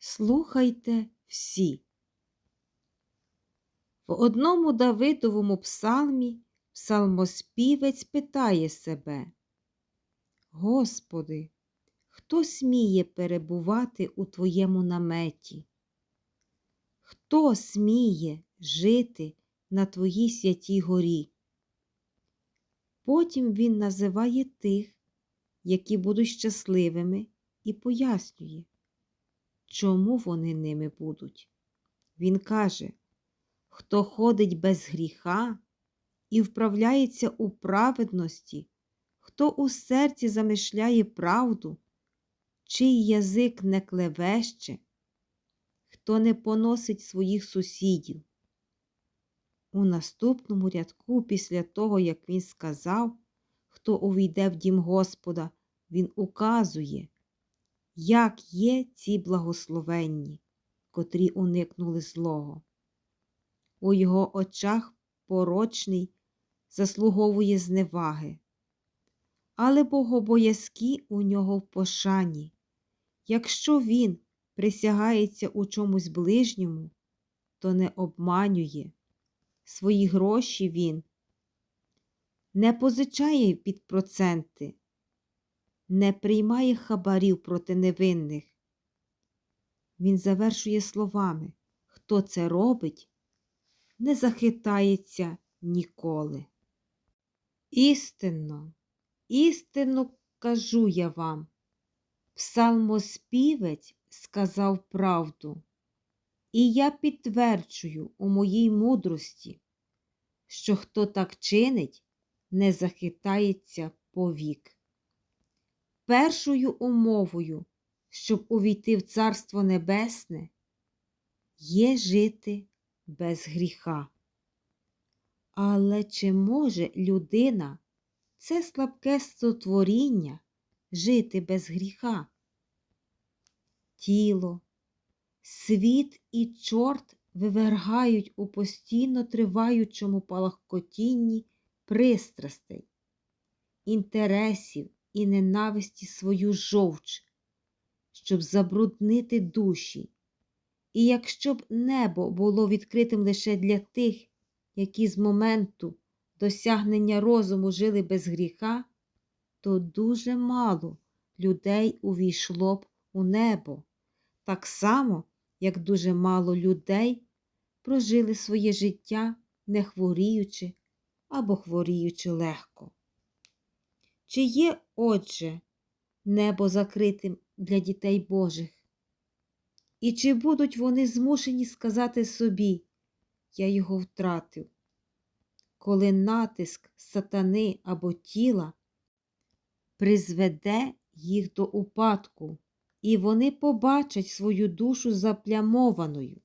Слухайте всі. В одному Давидовому псалмі псалмоспівець питає себе, Господи, хто сміє перебувати у Твоєму наметі? Хто сміє жити на Твоїй святій горі? Потім він називає тих, які будуть щасливими, і пояснює, чому вони ними будуть. Він каже, хто ходить без гріха і вправляється у праведності, хто у серці замишляє правду, чий язик не клевеще, хто не поносить своїх сусідів. У наступному рядку, після того, як він сказав, хто увійде в дім Господа, він указує, як є ці благословенні, котрі уникнули злого. У його очах порочний заслуговує зневаги, але богобоязкі у нього в пошані. Якщо він присягається у чомусь ближньому, то не обманює. Свої гроші він не позичає під проценти, не приймає хабарів проти невинних. Він завершує словами Хто це робить, не захитається ніколи. Істинно, істинно кажу я вам, псалмоспівець сказав правду, і я підтверджую у моїй мудрості, що хто так чинить, не захитається повік. Першою умовою, щоб увійти в Царство Небесне, є жити без гріха. Але чи може людина, це слабке створіння, жити без гріха? Тіло, світ і чорт вивергають у постійно триваючому палахкотінні пристрастей, інтересів і ненависті свою жовч, щоб забруднити душі. І якщо б небо було відкритим лише для тих, які з моменту досягнення розуму жили без гріха, то дуже мало людей увійшло б у небо, так само, як дуже мало людей прожили своє життя, не хворіючи або хворіючи легко. Чи є, отже, небо закритим для дітей Божих? І чи будуть вони змушені сказати собі, я його втратив, коли натиск сатани або тіла призведе їх до упадку, і вони побачать свою душу заплямованою?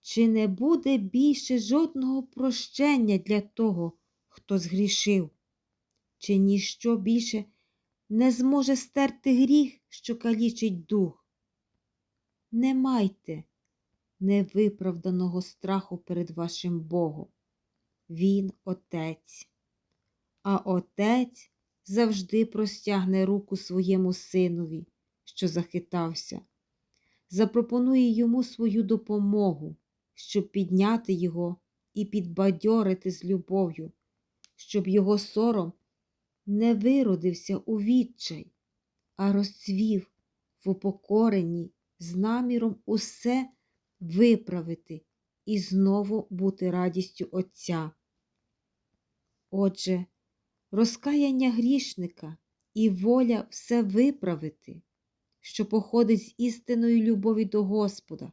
Чи не буде більше жодного прощення для того, хто згрішив? Чи ніщо більше не зможе стерти гріх, що калічить дух? Не майте невиправданого страху перед вашим Богом. Він Отець, а Отець завжди простягне руку своєму синові, що захитався, запропонує йому свою допомогу, щоб підняти його і підбадьорити з любов'ю, щоб його сором не виродився у відчай, а розцвів в упокоренні з наміром усе виправити і знову бути радістю Отця. Отже, розкаяння грішника і воля все виправити, що походить з істинної любові до Господа,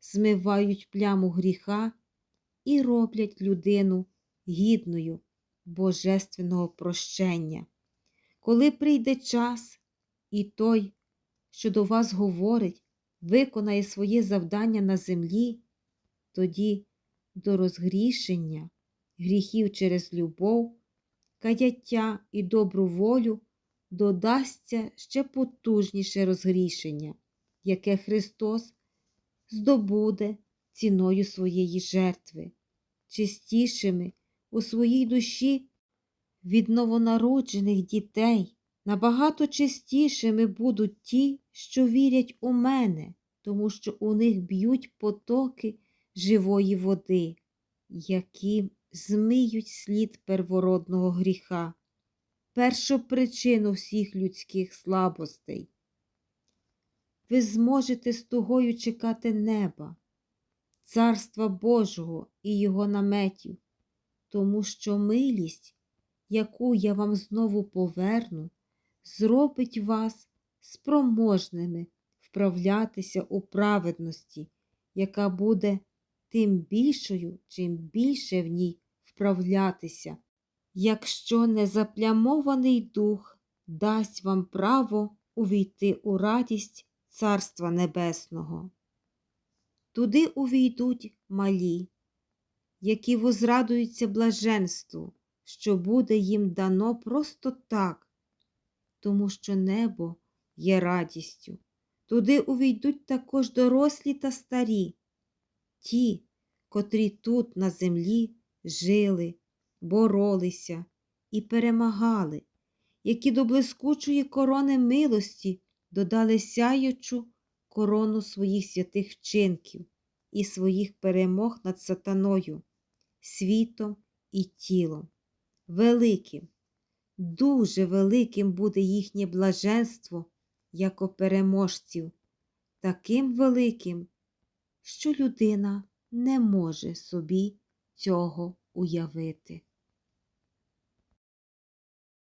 змивають пляму гріха і роблять людину гідною божественного прощення. Коли прийде час, і той, що до вас говорить, виконає своє завдання на землі, тоді до розгрішення гріхів через любов, каяття і добру волю додасться ще потужніше розгрішення, яке Христос здобуде ціною своєї жертви, чистішими у своїй душі від новонароджених дітей. Набагато чистішими будуть ті, що вірять у мене, тому що у них б'ють потоки живої води, які змиють слід первородного гріха, першопричину всіх людських слабостей. Ви зможете з тугою чекати неба, Царства Божого і Його наметів, тому що милість, яку я вам знову поверну, зробить вас спроможними вправлятися у праведності, яка буде тим більшою, чим більше в ній вправлятися, якщо незаплямований дух дасть вам право увійти у радість Царства Небесного. Туди увійдуть малі, які возрадуються блаженству, що буде їм дано просто так, тому що небо є радістю. Туди увійдуть також дорослі та старі, ті, котрі тут на землі жили, боролися і перемагали, які до блискучої корони милості додали сяючу корону своїх святих вчинків і своїх перемог над сатаною, світом і тілом. Великим, дуже великим буде їхнє блаженство, як переможців, таким великим, що людина не може собі цього уявити.